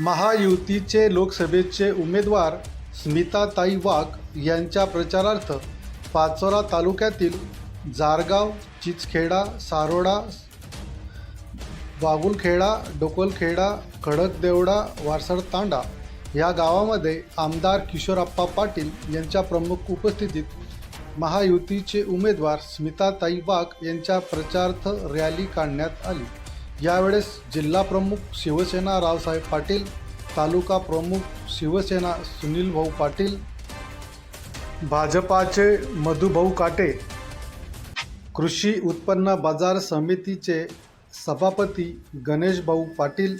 महायुतीचे लोकसभेचे उमेदवार स्मिताताई वाघ यांच्या प्रचारार्थ पाचोरा तालुक्यातील जारगाव चिचखेडा सारोडा वागुलखेडा डोकलखेडा खडकदेवडा वारसड तांडा या गावामध्ये आमदार किशोरप्पा पाटील यांच्या प्रमुख उपस्थितीत महायुतीचे उमेदवार स्मिताताई वाघ यांच्या प्रचारार्थ रॅली काढण्यात आली. यावेळेस जिल्हा प्रमुख शिवसेना रावसाहेब पाटील तालुका प्रमुख शिवसेना सुनील भाऊ पाटील भाजपाचे मधुभाऊ काटे कृषी उत्पन्न बाजार समितीचे सभापती गणेश भाऊ पाटील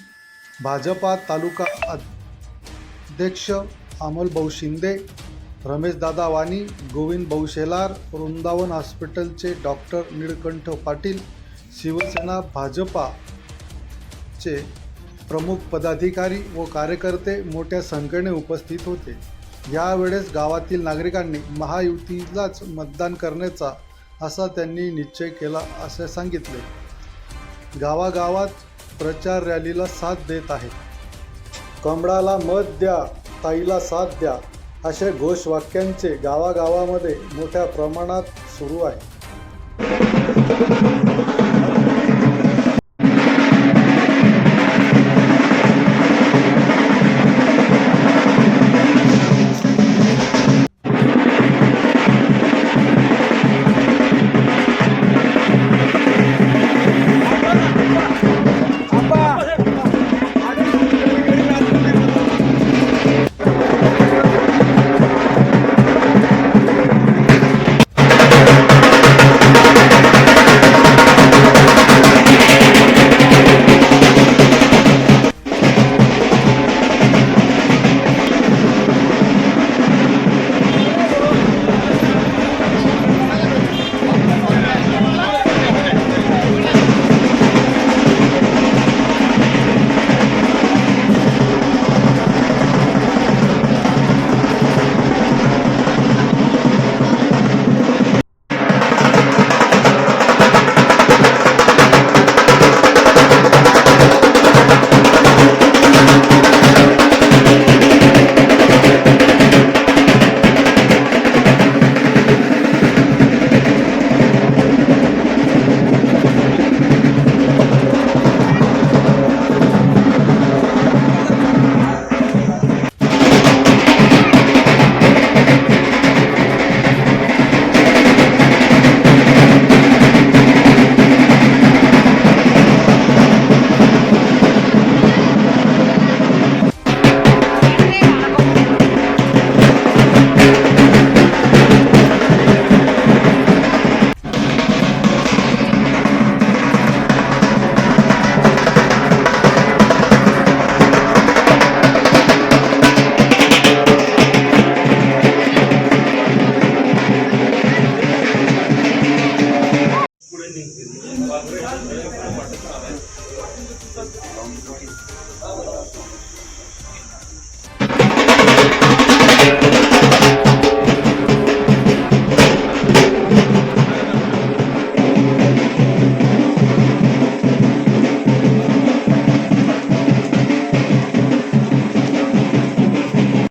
भाजपा तालुका अध्यक्ष अमोलभाऊ शिंदे रमेशदादा वाणी गोविंद भाऊ शेलार वृंदावन हॉस्पिटलचे डॉक्टर निळकंठ पाटील शिवसेना भाजपाचे प्रमुख पदाधिकारी व कार्यकर्ते मोठ्या संख्येने उपस्थित होते. यावेळेस गावातील नागरिकांनी महायुतीलाच मतदान करण्याचा असा त्यांनी निश्चय केला असे सांगितले. गावागावात प्रचार रॅलीला साथ देत आहेत. कमळाला मत द्या ताईला साथ द्या असे घोषवाक्यांचे गावागावामध्ये मोठ्या प्रमाणात सुरू आहे. 있었어.